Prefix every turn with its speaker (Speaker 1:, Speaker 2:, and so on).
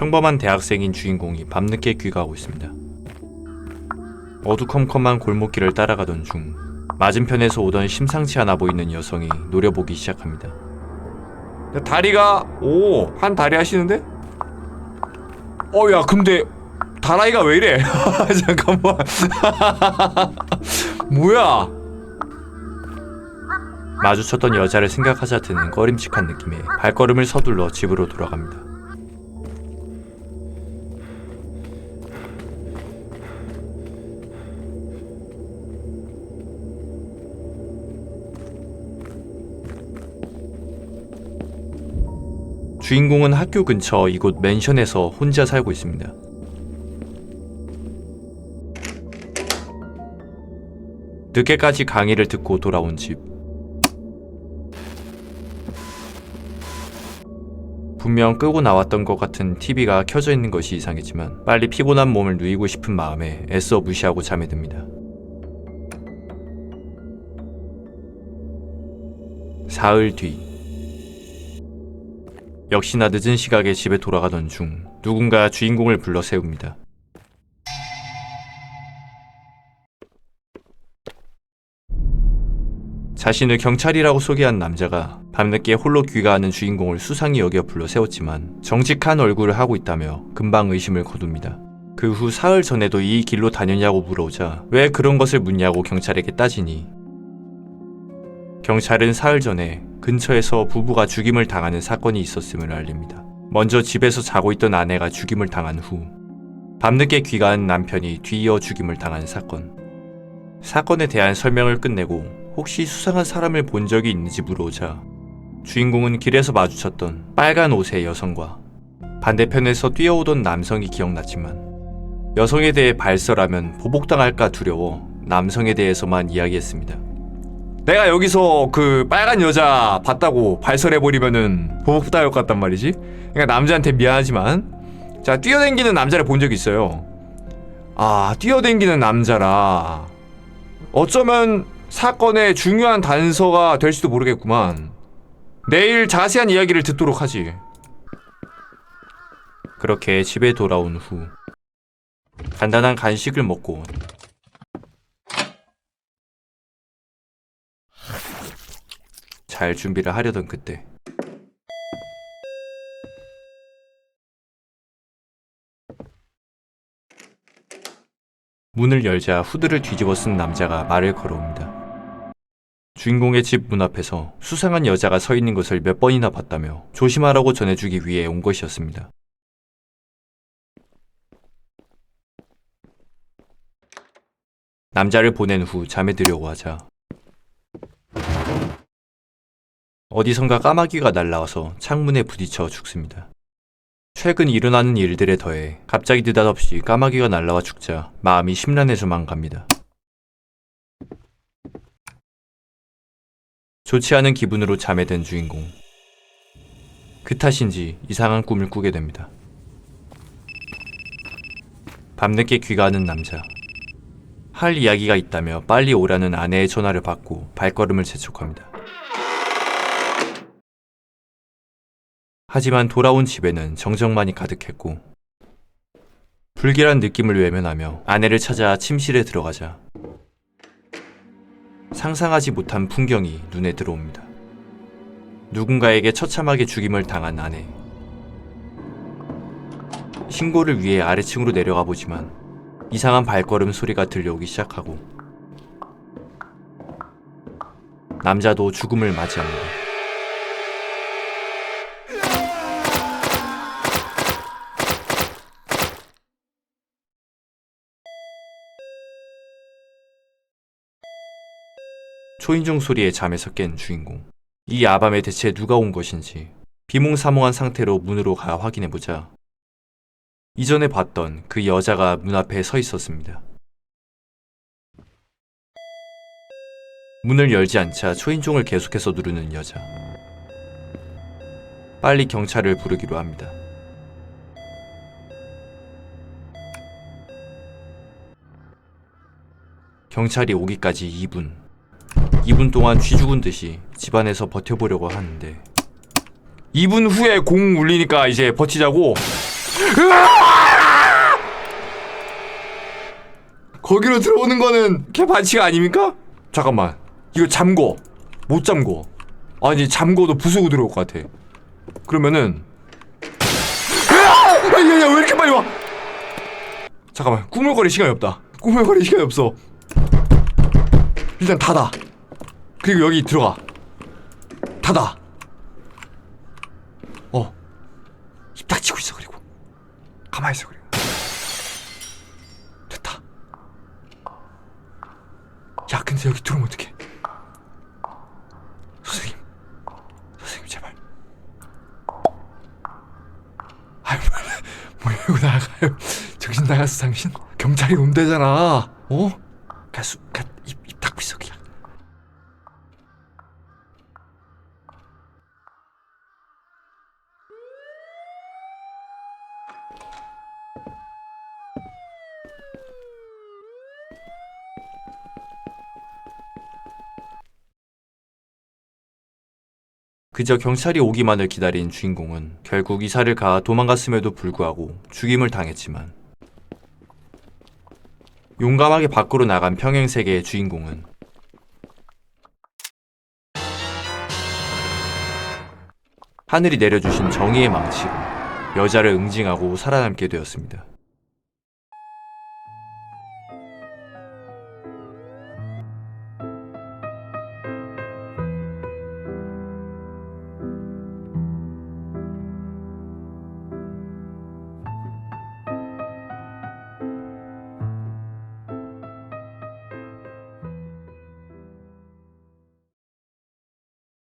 Speaker 1: 평범한 대학생인 주인공이 밤늦게 귀가하고 있습니다. 어두컴컴한 골목길을 따라가던 중 맞은편에서 오던 심상치 않아 보이는 여성이 노려보기 시작합니다.
Speaker 2: 다리가 오 한 다리 하시는데? 어 야 근데 다라이가 왜 이래? 잠깐만 뭐야?
Speaker 1: 마주쳤던 여자를 생각하자 드는 꺼림칙한 느낌에 발걸음을 서둘러 집으로 돌아갑니다. 주인공은 학교 근처 이곳 맨션에서 혼자 살고 있습니다. 늦게까지 강의를 듣고 돌아온 집. 분명 끄고 나왔던 것 같은 TV가 켜져 있는 것이 이상했지만 빨리 피곤한 몸을 누이고 싶은 마음에 애써 무시하고 잠에 듭니다. 사흘 뒤 역시나 늦은 시각에 집에 돌아가던 중 누군가 주인공을 불러 세웁니다. 자신을 경찰이라고 소개한 남자가 밤늦게 홀로 귀가하는 주인공을 수상히 여겨 불러 세웠지만 정직한 얼굴을 하고 있다며 금방 의심을 거둡니다. 그 후 사흘 전에도 이 길로 다녔냐고 물어오자 왜 그런 것을 묻냐고 경찰에게 따지니 경찰은 사흘 전에 근처에서 부부가 죽임을 당하는 사건이 있었음을 알립니다. 먼저 집에서 자고 있던 아내가 죽임을 당한 후 밤늦게 귀가한 남편이 뒤이어 죽임을 당한 사건. 사건에 대한 설명을 끝내고 혹시 수상한 사람을 본 적이 있는지 물어오자 주인공은 길에서 마주쳤던 빨간 옷의 여성과 반대편에서 뛰어오던 남성이 기억났지만 여성에 대해 발설하면 보복당할까 두려워 남성에 대해서만 이야기했습니다.
Speaker 2: 내가 여기서 그 빨간 여자 봤다고 발설해버리면은 것 같단 말이지. 그러니까 남자한테 미안하지만 자 뛰어댕기는 남자를 본 적이 있어요. 아 뛰어댕기는 남자라. 어쩌면 사건의 중요한 단서가 될지도 모르겠구만. 내일 자세한 이야기를 듣도록 하지.
Speaker 1: 그렇게 집에 돌아온 후 간단한 간식을 먹고 잘 준비를 하려던 그때 문을 열자 후드를 뒤집어 쓴 남자가 말을 걸어옵니다. 주인공의 집 문 앞에서 수상한 여자가 서 있는 것을 몇 번이나 봤다며 조심하라고 전해주기 위해 온 것이었습니다. 남자를 보낸 후 잠에 들려고 하자 어디선가 까마귀가 날라와서 창문에 부딪혀 죽습니다. 최근 일어나는 일들에 더해 갑자기 느닷없이 까마귀가 날라와 죽자 마음이 심란해져만 갑니다. 좋지 않은 기분으로 잠에 든 주인공. 그 탓인지 이상한 꿈을 꾸게 됩니다. 밤늦게 귀가하는 남자. 할 이야기가 있다며 빨리 오라는 아내의 전화를 받고 발걸음을 재촉합니다. 하지만 돌아온 집에는 정적만이 가득했고 불길한 느낌을 외면하며 아내를 찾아 침실에 들어가자 상상하지 못한 풍경이 눈에 들어옵니다. 누군가에게 처참하게 죽임을 당한 아내. 신고를 위해 아래층으로 내려가 보지만 이상한 발걸음 소리가 들려오기 시작하고 남자도 죽음을 맞이합니다. 초인종 소리에 잠에서 깬 주인공. 이 야밤에 대체 누가 온 것인지 비몽사몽한 상태로 문으로 가 확인해보자 이전에 봤던 그 여자가 문 앞에 서 있었습니다. 문을 열지 않자 초인종을 계속해서 누르는 여자. 빨리 경찰을 부르기로 합니다. 경찰이 오기까지 2분. 2분 동안 쥐 죽은 듯이 집안에서 버텨보려고 하는데.
Speaker 2: 2분 후에 공 울리니까 이제 버티자고. 거기로 들어오는 거는 걔 반칙 아닙니까? 잠깐만. 이거 잠궈. 못 잠궈. 아니 잠궈도 부수고 들어올 것 같아. 그러면은. 야야야 왜 이렇게 빨리 와? 잠깐만. 꾸물거릴 시간이 없다. 꾸물거릴 시간이 없어. 일단 닫아 그리고 여기 들어가. 닫아 어 입 닥치고 있어 그리고. 가만히 있어 그리고. 됐다. 야 근데 여기 들어오면 어떡해? 선생님. 선생님 제발. 아유 뭐야 이거 나가요? 정신 나갔어 당신? 경찰이 온대잖아. 어? 가수 가 입 입 닫고 있어 그냥
Speaker 1: 그저 경찰이 오기만을 기다린 주인공은 결국 이사를 가 도망갔음에도 불구하고 죽임을 당했지만 용감하게 밖으로 나간 평행 세계의 주인공은 하늘이 내려주신 정의의 망치로 여자를 응징하고 살아남게 되었습니다.